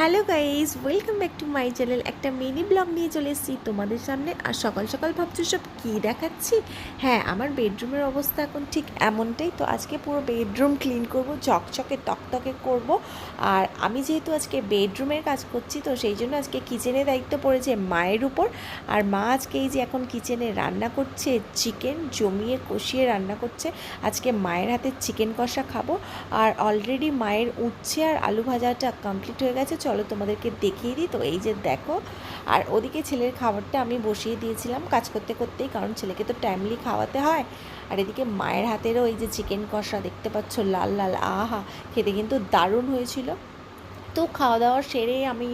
Hello guys welcome back to my channel. একটা mini blog নিয়ে চলে এসেছি তোমাদের সামনে। আর সকাল সকাল ভাবছ সব কী দেখাচ্ছি? হ্যাঁ আমার বেডরুমের অবস্থা এখন ঠিক এমনটাই। তো আজকে পুরো বেডরুম ক্লিন করব, চকচকে তকতকে করব। আর আমি যেহেতু আজকে বেডরুমের কাজ করছি, তো সেই জন্য আজকে কিচেনের দায়িত্ব পড়েছে মায়ের উপর। আর মা আজকে এই যে এখন কিচেনে রান্না করছে চিকেন জমিয়ে কষিয়ে রান্না করছে। আজকে মায়ের হাতে চিকেন কষা খাব। আর অলরেডি মায়ের উচ্ছে আর আলু ভাজাটা কমপ্লিট হয়ে গেছে। চলো তোমাদেরকে দেখিয়ে দিই। তো এই যে দেখো, আর ওদিকে ছেলের খাবারটা আমি বসিয়ে দিয়েছিলাম কাজ করতে করতেই, কারণ ছেলেকে তো টাইমলি খাওয়াতে হয়। আর এদিকে মায়ের হাতেরও এই যে চিকেন কষা দেখতে পাচ্ছ, লাল লাল, আহা, খেতে কিন্তু দারুণ হয়েছিল। তো খাওয়া দাওয়া সেরে আমি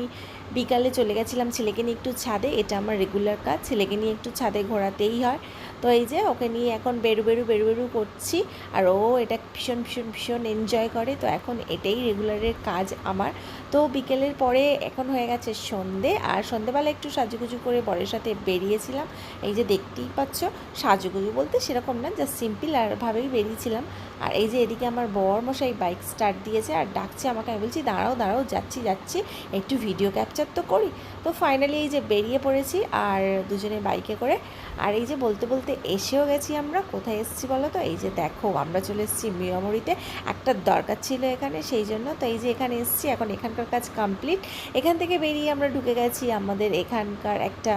বিকালে চলে গেছিলাম ছেলেকে নিয়ে একটু ছাদে। এটা আমার রেগুলার কাজ। ছেলেকে নিয়ে একটু ছাদে ঘোরাতেই হয়। তো এই যে ওকে নিয়ে এখন বেরু বেরু বেরু বেরু করছি। আর ও এটা ভীষণ ভীষণ ভীষণ এনজয় করে। তো এখন এটাই রেগুলারের কাজ আমার। তো বিকেলের পরে এখন হয়ে গেছে সন্ধে। আর সন্ধেবেলা একটু সাজুগুজু করে বরের সাথে বেরিয়েছিলাম। এই যে দেখতেই পাচ্ছ, সাজুগুজু বলতে সেরকম না জাস্ট সিম্পল আর ভাবেই বেরিয়েছিলাম। আর এই যে এদিকে আমার বর মশাই বাইক স্টার্ট দিয়েছে আর ডাকছে আমাকে। আমি বলছি, দাঁড়াও দাঁড়াও যাচ্ছি যাচ্ছি। একটু ভিডিও ক্যাপচার তো করি। তো ফাইনালি এই যে বেরিয়ে পড়েছি আর দুজনে বাইকে করে। আর এই যে বলতে বলতে এসেও গেছি আমরা। কোথায় এসেছি বলো তো? এই যে দেখো, আমরা চলে এসেছি মিয়ামরিতে একটা দরকার ছিল এখানে, সেই জন্য। তো এই যে এখানে এসেছি, এখন এখানকার কাজ কমপ্লিট এখান থেকে বেরিয়ে আমরা ঢুকে গেছি আমাদের এখানকার একটা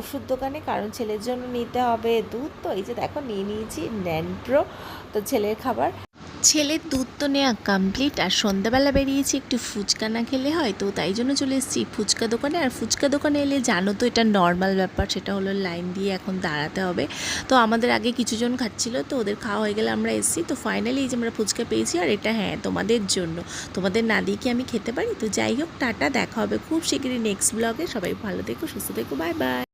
ওষুধ দোকানে। কারণ ছেলের জন্য নিতে হবে দুধ। তো এই যে দেখো, নিয়ে নিয়েছি ন্যান্ড্রো তো ছেলের খাবার। ছেলের দুধ তো নেওয়া কমপ্লিট আর সন্ধ্যাবেলা বেরিয়েছি একটু ফুচকা না খেলে হয় তো তাই জন্য চলে এসেছি ফুচকা দোকানে। আর ফুচকা দোকানে এলে জানো তো এটা নর্মাল ব্যাপার, সেটা হলো লাইন দিয়ে এখন দাঁড়াতে হবে। তো আমাদের আগে কিছুজন খাচ্ছিল, তো ওদের খাওয়া হয়ে গেলে আমরা এসেছি। তো ফাইনালি এই যে আমরা ফুচকা পেয়েছি, আর এটা হ্যাঁ তোমাদের জন্য। তোমাদের না দিয়ে কি আমি খেতে পারি? তো যাই হোক, টাটা, দেখা হবে খুব শীঘ্রই নেক্সট ব্লগে সবাই ভালো থেকো, সুস্থ থেকো বাই বাই